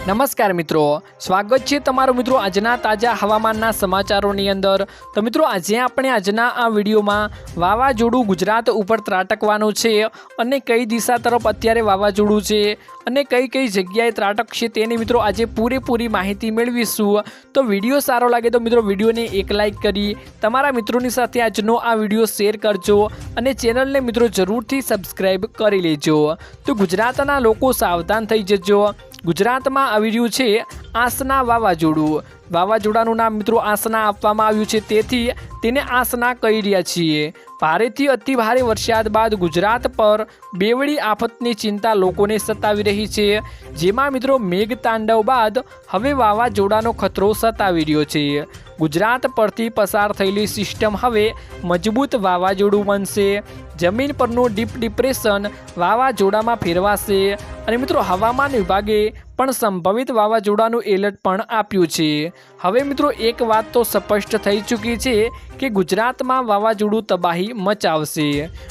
નમસ્કાર મિત્રો, સ્વાગત છે તમારું મિત્રો આજના તાજા હવામાનના સમાચારોની અંદર. તો મિત્રો, આજે આપણે આજના આ વિડીયોમાં વાવાઝોડું ગુજરાત ઉપર ત્રાટકવાનું છે અને કઈ દિશા તરફ અત્યારે વાવાઝોડું છે અને કઈ કઈ જગ્યાએ ત્રાટકશે તેની મિત્રો આજે પૂરેપૂરી માહિતી મેળવીશું. તો વીડિયો સારો લાગે તો મિત્રો વિડીયોને એક લાઇક કરી, તમારા મિત્રોની સાથે આજનો આ વીડિયો શેર કરજો અને ચેનલને મિત્રો જરૂરથી સબસ્ક્રાઈબ કરી લેજો. તો ગુજરાતના લોકો સાવધાન થઈ જજો. ગુજરાતમાં આવી રહ્યું છે આસના વાવાઝોડું. વાવાઝોડાનું નામ મિત્રો આસના આપવામાં આવ્યું છે. તેથી તેને આસના કહી રહ્યા છીએ. ભારેથી અતિ ભારે વરસાદ બાદ ગુજરાત પર બેવડી આફતની ચિંતા લોકોને સતાવી રહી છે. જેમાં મિત્રો મેઘતાંડવ બાદ હવે વાવાઝોડાનો ખતરો સતાવી રહ્યો છે. ગુજરાત પરથી પસાર થયેલી સિસ્ટમ હવે મજબૂત વાવાઝોડું બનશે. જમીન પરનું ડીપ ડિપ્રેશન વાવાઝોડામાં ફેરવાશે. અને મિત્રો, હવામાન વિભાગે પણ સંભવિત વાવાઝોડાનું એલર્ટ પણ આપ્યું છે. હવે મિત્રો, એક વાત તો સ્પષ્ટ થઈ ચૂકી છે કે ગુજરાતમાં વાવાઝોડું તબાહી મચાવશે.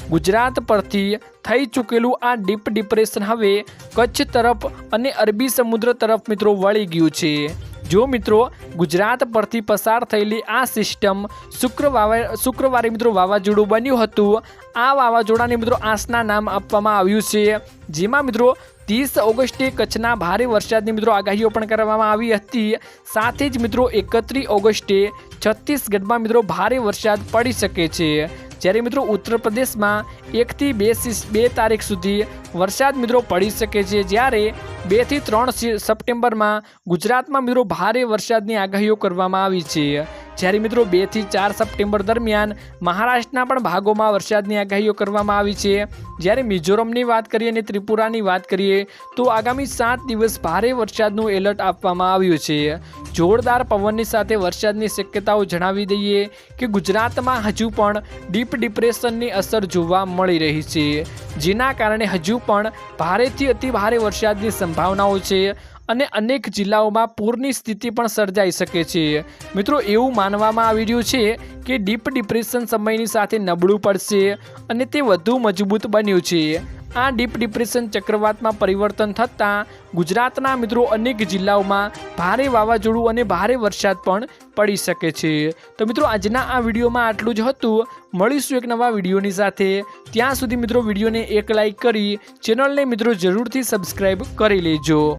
ગુજરાત પરથી થઈ ચૂકેલું આ ડીપ ડિપ્રેશન હવે કચ્છ તરફ અને અરબી સમુદ્ર તરફ મિત્રો વળી ગયું છે. જો મિત્રો, ગુજરાત પરથી પસાર થયેલી આ સિસ્ટમ શુક્રવારે શુક્રવારે મિત્રો વાવાઝોડું બન્યું હતું. આ વાવાઝોડાને મિત્રો આસના નામ આપવામાં આવ્યું છે. જેમાં મિત્રો ત્રીસ ઓગસ્ટે કચ્છના ભારે વરસાદની મિત્રો આગાહીઓ પણ કરવામાં આવી હતી. સાથે જ મિત્રો એકત્રીસ ઓગસ્ટે છત્તીસગઢમાં મિત્રો ભારે વરસાદ પડી શકે છે. જ્યારે મિત્રો ઉત્તર પ્રદેશમાં એકથી બે બે તારીખ સુધી વરસાદ મિત્રો પડી શકે છે. જ્યારે બેથી ત્રણ સપ્ટેમ્બરમાં ગુજરાતમાં મિત્રો ભારે વરસાદની આગાહીઓ કરવામાં આવી છે. જ્યારે મિત્રો બેથી ચાર સપ્ટેમ્બર દરમિયાન મહારાષ્ટ્રના પણ ભાગોમાં વરસાદની આગાહીઓ કરવામાં આવી છે. જ્યારે મિઝોરમની વાત કરીએ અને ત્રિપુરાની વાત કરીએ, તો આગામી સાત દિવસ ભારે વરસાદનું એલર્ટ આપવામાં આવ્યું છે. જોરદાર પવનની સાથે વરસાદની શક્યતાઓ જણાવી દઈએ કે ગુજરાતમાં હજુ પણ ડીપ ડિપ્રેશનની અસર જોવા મળી રહી છે. જેના કારણે હજુ પણ ભારેથી અતિ ભારે વરસાદની સંભાવનાઓ છે. અને અનેક જિલ્લાઓમાં પૂરની સ્થિતિ પણ સર્જાઈ શકે છે. મિત્રો, એવું માનવામાં આવી રહ્યું છે કે ડીપ ડિપ્રેશન સમયની સાથે નબળું પડશે અને તે વધુ મજબૂત બન્યું છે. આ ડીપ ડિપ્રેશન ચક્રવાતમાં પરિવર્તન થતાં ગુજરાતના મિત્રો અનેક જિલ્લાઓમાં ભારે વાવાઝોડું અને ભારે વરસાદ પણ પડી શકે છે. તો મિત્રો, આજના આ વિડીયોમાં આટલું જ હતું. મળીશું એક નવા વિડીયોની સાથે. ત્યાં સુધી મિત્રો, વિડીયોને એક લાઇક કરી ચેનલને મિત્રો જરૂરથી સબસ્ક્રાઈબ કરી લેજો.